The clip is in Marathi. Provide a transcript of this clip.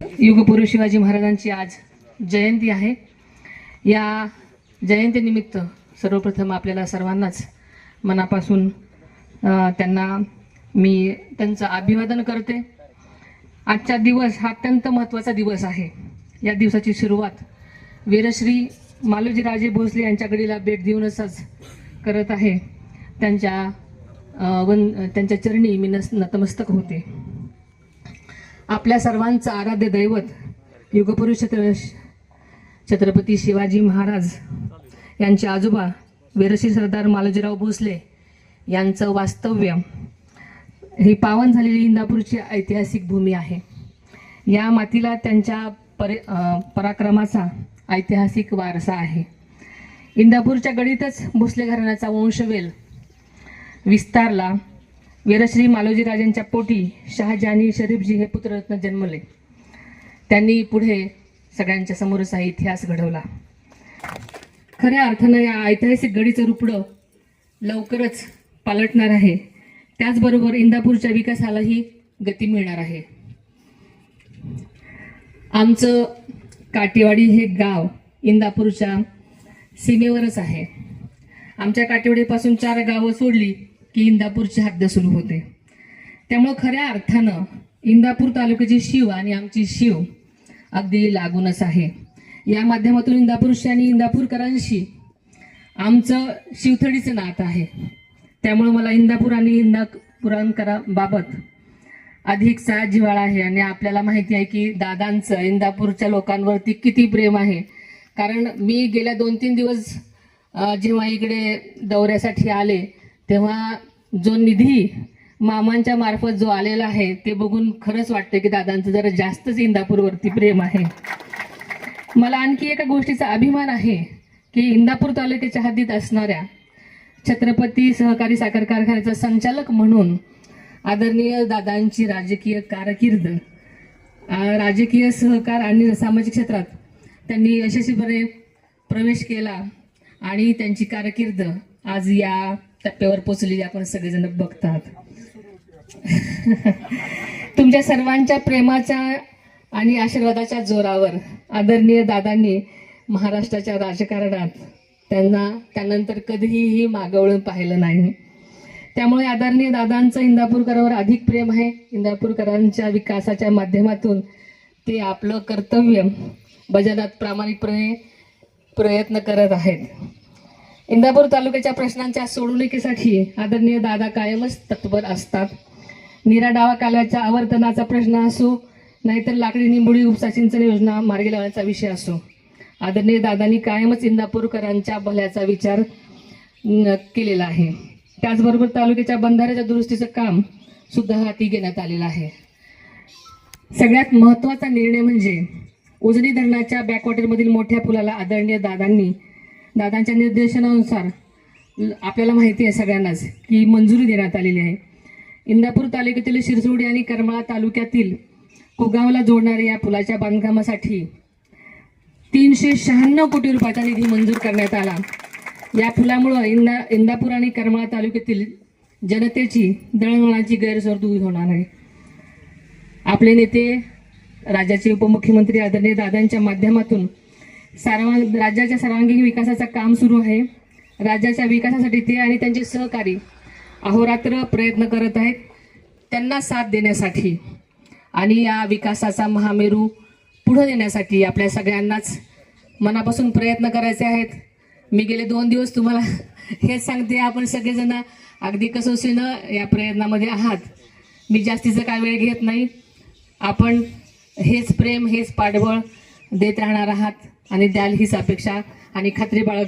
युगपुरुष शिवाजी महाराजांची आज जयंती आहे. या जयंतीनिमित्त सर्वप्रथम आपल्याला सर्वांनाच मनापासून त्यांना मी त्यांचं अभिवादन करते. आजचा दिवस हा अत्यंत महत्त्वाचा दिवस आहे. या दिवसाची सुरुवात वीरश्री मालोजीराजे भोसले यांच्याकडीला भेट देऊनच करत आहे. त्यांच्या वन त्यांच्या चरणी मी नस नतमस्तक होते. आपल्या सर्वांचं आराध्य दैवत युगपुरुष छत्र छत्रपती शिवाजी महाराज यांचे आजोबा वीरश्री सरदार मालोजीराव भोसले यांचं वास्तव्य ही पावन झालेली इंदापूरची ऐतिहासिक भूमी आहे. या मातीला त्यांच्या परे पराक्रमाचा ऐतिहासिक वारसा आहे. इंदापूरच्या गडीतच भोसले घराण्याचा वंशवेल विस्तारला वीरश्री मालोजीराजांच्या पोटी शहाजहानी शरीफजी हे पुत्ररत्न जन्मले. त्यांनी पुढे सगळ्यांच्या समोरच हा इतिहास घडवला. खऱ्या अर्थानं या ऐतिहासिक गडीचं रुपडं लवकरच पालटणार आहे. त्याचबरोबर इंदापूरच्या विकासालाही गती मिळणार आहे. आमचं काटेवाडी हे गाव इंदापूरच्या सीमेवरच आहे. आमच्या काटेवाडीपासून चार गावं सोडली. की इंदापूरची हद्द सुरू होते. त्यामुळं खऱ्या अर्थानं इंदापूर तालुक्याची शिव आणि आमची शिव अगदी लागूनच आहे. या माध्यमातून इंदापूरशी आणि इंदापूरकरांशी आमचं शिवथडीचं नातं आहे. त्यामुळं मला इंदापूर आणि इंदापुरांकराबाबत अधिकचा जिव्हाळा आहे आणि आपल्याला माहिती आहे की दादांचं इंदापूरच्या लोकांवरती किती प्रेम आहे. कारण मी गेल्या दोन तीन दिवस जेव्हा इकडे दौऱ्यासाठी आले तेव्हा जो निधी मामांच्या मार्फत जो आलेला आहे ते बघून खरंच वाटतं की दादांचं जरा जास्तच इंदापूरवरती प्रेम आहे. मला आणखी एका गोष्टीचा अभिमान आहे की इंदापूर तालुक्याच्या हद्दीत असणाऱ्या छत्रपती सहकारी साखर कारखान्याचा संचालक म्हणून आदरणीय दादांची राजकीय कारकीर्द राजकीय सहकार आणि सामाजिक क्षेत्रात त्यांनी यशस्वीपणे प्रवेश केला आणि त्यांची कारकीर्द आज या टप्प्यावर पोचलेली आपण सगळेजण बघतात. तुमच्या सर्वांच्या प्रेमाच्या आणि आशीर्वादाच्या जोरावर आदरणीय दादांनी महाराष्ट्राच्या राजकारणात त्यांना त्यानंतर कधीही मागवळून पाहिलं नाही. त्यामुळे आदरणीय दादांचं इंदापूरकरांवर अधिक प्रेम आहे. इंदापूरकरांच्या विकासाच्या माध्यमातून ते आपलं कर्तव्य बजावण्यात प्रामाणिकपणे प्रयत्न करत आहेत. इंदापूर तालुक्याच्या प्रश्नांच्या सोडवणुकीसाठी आदरणीय दादा कायमच तत्पर असतात. निरा डावा कालव्याच्या आवर्तनाचा प्रश्न असो नाहीतर लाकडी निंबोळी उपसा सिंचन योजना मार्गी लावण्याचा विषय असो. आदरणीय दादांनी कायमच इंदापूरकरांच्या भल्याचा विचार केलेला आहे. त्याचबरोबर तालुक्याच्या बंधाऱ्याच्या दुरुस्तीचं काम सुद्धा हाती घेण्यात आलेलं आहे. सगळ्यात महत्त्वाचा निर्णय म्हणजे उजनी धरणाच्या बॅकवॉटरमधील मोठ्या पुलाला आदरणीय दादांनी दादांच्या निर्देशनानुसार आपल्याला माहिती आहे सगळ्यांनाच की मंजुरी देण्यात आलेली आहे. इंदापूर तालुक्यातील शिरसोडी आणि करमाळा तालुक्यातील कोगावला जोडणाऱ्या या पुलाच्या बांधकामासाठी तीनशे शहाण्णव कोटी रुपयाचा निधी मंजूर करण्यात आला. या पुलामुळं इंदा इंदापूर आणि करमाळा तालुक्यातील जनतेची दळणवळणाची गैरसोय दूर होणार आहे. आपले नेते राज्याचे उपमुख्यमंत्री आदरणीय दादांच्या माध्यमातून सर्वांग राज्याच्या सर्वांगीण विकासाचं काम सुरू आहे. राज्याच्या विकासासाठी ते आणि त्यांचे सहकारी अहोरात्र प्रयत्न करत आहेत. त्यांना साथ देण्यासाठी आणि या विकासाचा महामेरू पुढं नेण्यासाठी आपल्या सगळ्यांनाच मनापासून प्रयत्न करायचे आहेत. मी गेले दोन दिवस तुम्हाला हेच सांगते आपण सगळेजण अगदी कसोशीनं या प्रयत्नामध्ये आहात. मी जास्तीचा काय वेळ घेत नाही. आपण हेच प्रेम हेच पाठबळ देत राहणार आहात. आणि द्याल हीच अपेक्षा. आणि खात्री बाळग